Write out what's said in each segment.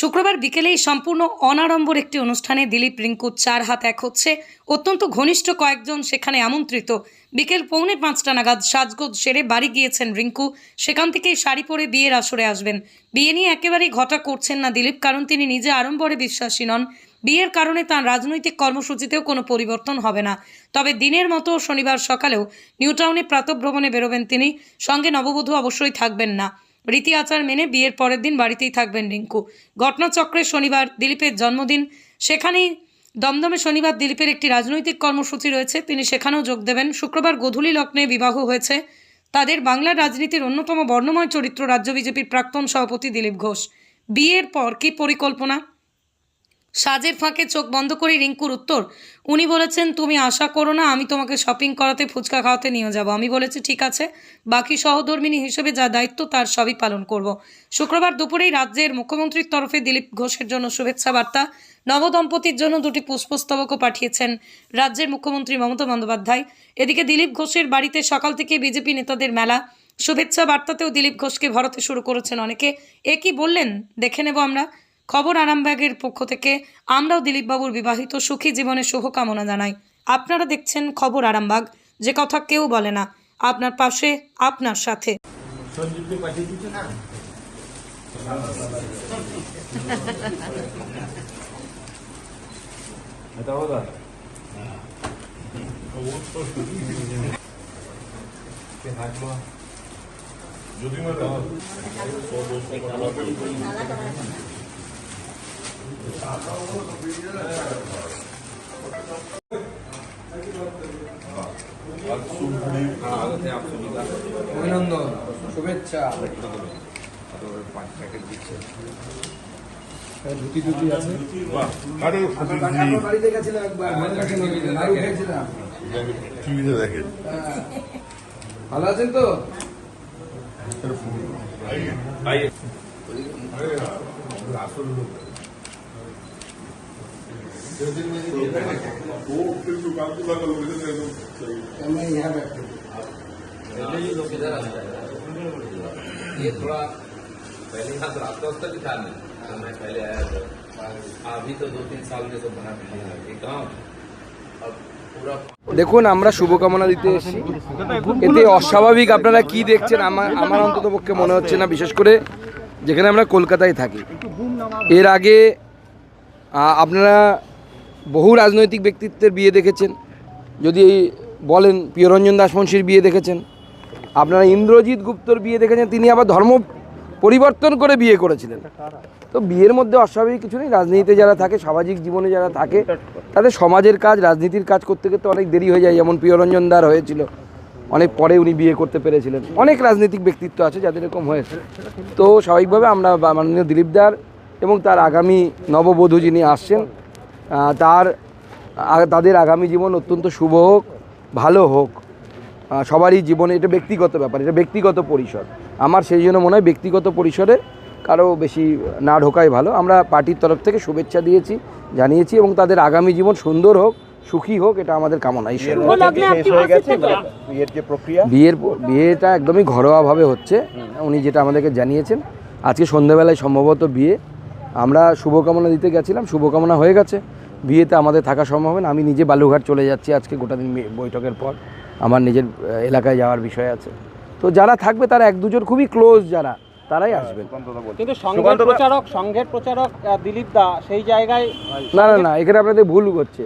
শুক্রবার বিকেলেই সম্পূর্ণ অনাড়ম্বর একটি অনুষ্ঠানে দিলীপ, রিঙ্কু চার হাত এক হচ্ছে। অত্যন্ত ঘনিষ্ঠ কয়েকজন সেখানে আমন্ত্রিত। বিকেল পৌনে পাঁচটা নাগাদ সাজগোজ সেরে বাড়ি গিয়েছেন রিঙ্কু। সেখান থেকেই শাড়ি পরে বিয়ের আসরে আসবেন। বিয়ে নিয়ে একেবারেই ঘটা করছেন না দিলীপ, কারণ তিনি নিজে আড়ম্বরে বিশ্বাসী নন। বিয়ের কারণে তার রাজনৈতিক কর্মসূচিতেও কোনো পরিবর্তন হবে না। তবে দিনের মতো শনিবার সকালেও নিউটাউনে প্রাতভ্রমণে বেরোবেন তিনি। সঙ্গে নববধূ অবশ্যই থাকবেন না। রীতি আচার মেনে বিয়ের পরের দিন বাড়িতেই থাকবেন রিঙ্কু। ঘটনাচক্রে শনিবার দিলীপের জন্মদিন। সেখানেই দমদমে শনিবার দিলীপের একটি রাজনৈতিক কর্মসূচি রয়েছে। তিনি সেখানেও যোগ দেবেন। শুক্রবার গোধূলি লগ্নে বিবাহ হয়েছে। তাদের বাংলার রাজনীতির অন্যতম বর্ণময় চরিত্র রাজ্য বিজেপির প্রাক্তন সভাপতি দিলীপ ঘোষ। বিয়ের পর কি পরিকল্পনা? সাজের ফাঁকে চোখ বন্ধ করে রিঙ্কুর উত্তর, উনি বলেছেন, তুমি আশা করো না, আমি তোমাকে শপিং করাতে, ফুচকা খাওয়াতে নিয়ে যাব। আমি বলেছি, ঠিক আছে, বাকি সহধর্মিনী হিসেবে যা দায়িত্ব, তার সবই পালন করব। শুক্রবার দুপুরেই রাজ্যের মুখ্যমন্ত্রীর তরফে দিলীপ ঘোষের জন্য শুভেচ্ছা বার্তা, নবদম্পতির জন্য দুটি পুষ্পস্তবকও পাঠিয়েছেন রাজ্যের মুখ্যমন্ত্রী মমতা বন্দ্যোপাধ্যায়। এদিকে দিলীপ ঘোষের বাড়িতে সকাল থেকে বিজেপি নেতাদের মেলা। শুভেচ্ছা বার্তাতেও দিলীপ ঘোষকে ভরতে শুরু করেছেন অনেকে। এ কি বললেন? দেখে নেব আমরা। খবর আরামবাগের পক্ষ থেকে আমরাও দিলীপবাবুর বিবাহিত সুখী জীবনের শুভকামনা জানাই। আপনারা দেখছেন খবর আরামবাগ। যে কথা কেউ বলে না, আপনার পাশে, আপনার সাথে। যদি ম্যাডাম অভিনন্দন শুভেচ্ছা। পাঁচ প্যাকেট দিচ্ছে ধুতি ধুতি আছে। বাড়িতে গেছিলাম একবার। গেছে নাকি? নাড়ু খেয়েছিলাম। টিভিতে দেখেন। হ্যাঁ। ভালো আছেন তো? আসল লোক। ये थोड़ा पहले यहाँ तो रास्ता वास्ता भी था नहीं जब मैं पहले आया था अभी तो दो तीन साल में तो बना भी लिया ये गाँव अब पूरा দেখুন আমরা শুভকামনা দিতে এসেছি এতে অস্বাভাবিক আপনারা কি দেখছেন আমার আমার অন্তত পক্ষে মনে হচ্ছে না বিশেষ করে যেখানে আমরা কলকাতায় থাকি এর আগে আহ, আপনারা বহু রাজনৈতিক ব্যক্তিত্বের বিয়ে দেখেছেন। যদি বলেন প্রিয়রঞ্জন দাসমংশীর বিয়ে দেখেছেন, আপনারা ইন্দ্রজিৎ গুপ্তর বিয়ে দেখেছেন, তিনি আবার ধর্ম পরিবর্তন করে বিয়ে করেছিলেন। তো বিয়ের মধ্যে অস্বাভাবিক কিছু নেই, রাজনীতিতে যারা থাকে, সামাজিক জীবনে যারা থাকে, তাদের সমাজের কাজ, রাজনীতির কাজ করতে করতে অনেক দেরি হয়ে যায়, যেমন প্রিয়রঞ্জন দার হয়েছিল। অনেক পরে উনি বিয়ে করতে পেরেছিলেন। অনেক রাজনৈতিক ব্যক্তিত্ব আছে যাদের এরকম হয়েছে। তো স্বাভাবিকভাবে আমরা মাননীয় দিলীপ দার এবং তার আগামী নববধূ যিনি আসছেন তার তাদের আগামী জীবন অত্যন্ত শুভ হোক ভালো হোক। সবারই জীবনে এটা ব্যক্তিগত ব্যাপার এটা ব্যক্তিগত পরিসর। আমার সেই জন্য মনে হয় ব্যক্তিগত পরিসরে কারও বেশি না ঢোকাই ভালো। আমরা পার্টির তরফ থেকে শুভেচ্ছা দিয়েছি জানিয়েছি এবং তাদের আগামী জীবন সুন্দর হোক সুখী হোক এটা আমাদের কামনা। বিয়ের প- বিয়েটা একদমই ঘরোয়াভাবে হচ্ছে উনি যেটা আমাদেরকে জানিয়েছেন। আজকে সন্ধ্যাবেলায় সম্ভবত বিয়ে। আমরা শুভকামনা দিতে গেছিলাম শুভকামনা হয়ে গেছে। বিয়েতে আমাদের থাকা সম্ভব হবে না। আমি নিজে বালুঘাট চলে যাচ্ছি আজকে গোটা দিন বৈঠকের পর। আমার নিজের এলাকায় যাওয়ার বিষয় আছে। তো যারা থাকবে তারা এক দুজন খুবই ক্লোজ যারা তারাই আসবেন। কিন্তু সংঘের প্রচারক সংঘের প্রচারক দিলীপ দা সেই জায়গায় না না না এখানে আপনাদের ভুল হচ্ছে।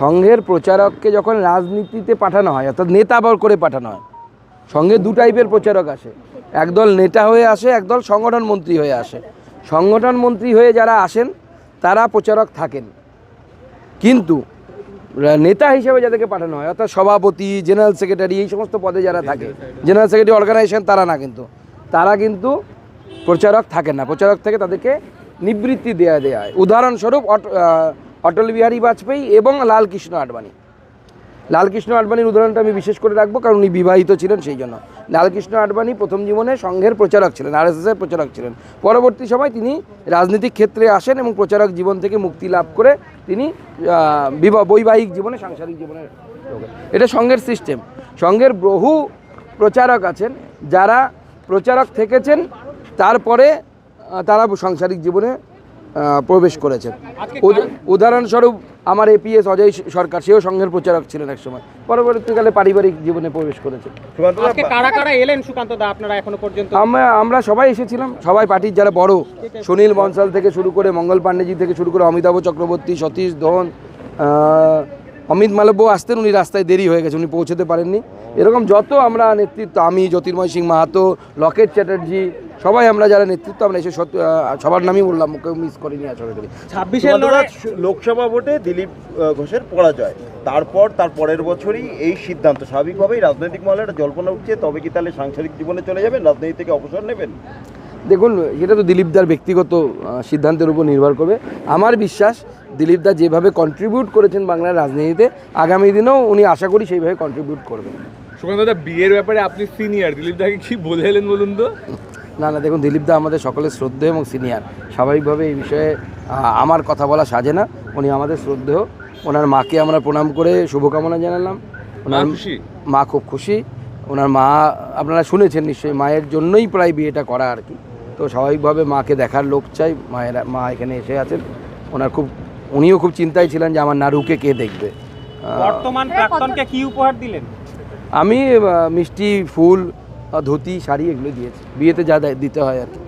সংঘের প্রচারককে যখন রাজনীতিতে পাঠানো হয় অর্থাৎ নেতা বল করে পাঠানো হয় সঙ্গে দু টাইপের প্রচারক আসে। একদল নেতা হয়ে আসে একদল সংগঠন মন্ত্রী হয়ে আসে। সংগঠন মন্ত্রী হয়ে যারা আসেন তারা প্রচারক থাকেন। কিন্তু নেতা হিসেবে যাদেরকে পাঠানো হয় অর্থাৎ সভাপতি জেনারেল সেক্রেটারি এই সমস্ত পদে যারা থাকে জেনারেল সেক্রেটারি অর্গানাইজেশন তারা না কিন্তু। তারা কিন্তু প্রচারক থাকেন না। প্রচারক থেকে তাদেরকে নিবৃত্তি দেওয়া দেওয়া হয়। উদাহরণস্বরূপ অট- অটল বিহারী বাজপেয়ী এবং লালকৃষ্ণ আডবাণী। লালকৃষ্ণ আডবাণীর উদাহরণটা আমি বিশেষ করে রাখব কারণ উনি বিবাহিত ছিলেন সেই জন্য। লালকৃষ্ণ আডবাণী প্রথম জীবনে সংঘের প্রচারক ছিলেন আর এর প্রচারক ছিলেন। পরবর্তী সময় তিনি রাজনৈতিক ক্ষেত্রে আসেন এবং প্রচারক জীবন থেকে মুক্তি লাভ করে তিনি বিবাহ বৈবাহিক জীবনে সাংসারিক জীবনে এটা সঙ্গের সিস্টেম সঙ্গের বহু প্রচারক আছেন যারা প্রচারক থেকেছেন তারপরে তারা সাংসারিক জীবনে প্রবেশ করেছেন। উদাহরণস্বরূপ আমার এপিএস অজয় সরকার সেও সংঘের প্রচারক ছিলেন এক সময়। পরবর্তীকালে পারিবারিক জীবনে প্রবেশ করেছে। কারা কারা এলেন সুকান্ত দা আপনারা এখনও পর্যন্ত? আমরা আমরা সবাই এসেছিলাম। সবাই পার্টির যারা বড় সুনীল বনসাল থেকে শুরু করে মঙ্গল পাণ্ডেজি থেকে শুরু করে অমিতাভ চক্রবর্তী সতীশ ধন অমিত মালব্য আসতেন উনি রাস্তায় দেরি হয়ে গেছে উনি পৌঁছতে পারেননি। এরকম যত আমরা নেতৃত্ব আমি জ্যোতির্ময় সিং মাহাতো লকেট চ্যাটার্জি সবাই আমরা যারা নেতৃত্ব আমরা এসে সত্য- সবার নামই বললাম কেউ মিস করিনি আশা করি ছাব্বিশের লোকসভা ভোটে দিলীপ ঘোষের পরাজয়। তারপর তার পরের বছরই এই সিদ্ধান্ত। স্বাভাবিকভাবেই রাজনৈতিক মহলে একটা জল্পনা উঠছে তবে কি তাহলে সাংসারিক জীবনে চলে যাবেন? রাজনীতি থেকে অবসর নেবেন? দেখুন এটা তো দিলীপদার ব্যক্তিগত সিদ্ধান্তের উপর নির্ভর করবে। আমার বিশ্বাস দিলীপদা যেভাবে কন্ট্রিবিউট করেছেন বাংলার রাজনীতিতে আগামী দিনেও উনি আশা করি সেইভাবে কন্ট্রিবিউট করবেন। সুকান্ত দা বিয়ের ব্যাপারে আপনি সিনিয়র দিলীপ দাকে কি বলে এলেন বলুন তো? না না দেখুন দিলীপদা আমাদের সকলের শ্রদ্ধেয় এবং সিনিয়র স্বাভাবিকভাবে এই বিষয়ে আমার কথা বলা সাজে না। উনি আমাদের শ্রদ্ধেয়। ওনার মাকে আমরা প্রণাম করে শুভকামনা জানালাম। ওনার খুশি? মা খুব খুশি। ওনার মা আপনারা শুনেছেন নিশ্চয়ই মায়ের জন্যই প্রায় বিয়েটা করা আর কি। তো স্বাভাবিকভাবে মাকে দেখার লোক চাই মায়ের মা এখানে এসে আছেন। ওনার খুব উনিও খুব চিন্তায় ছিলেন যে আমার নারুকে কে দেখবে। বর্তমান প্রাক্তনকে কি উপহার দিলেন? আমি মিষ্টি ফুল ধুতি শাড়ি এগুলো দিয়েছি। বিয়েতে যা দেয়- দিতে হয় আর কি।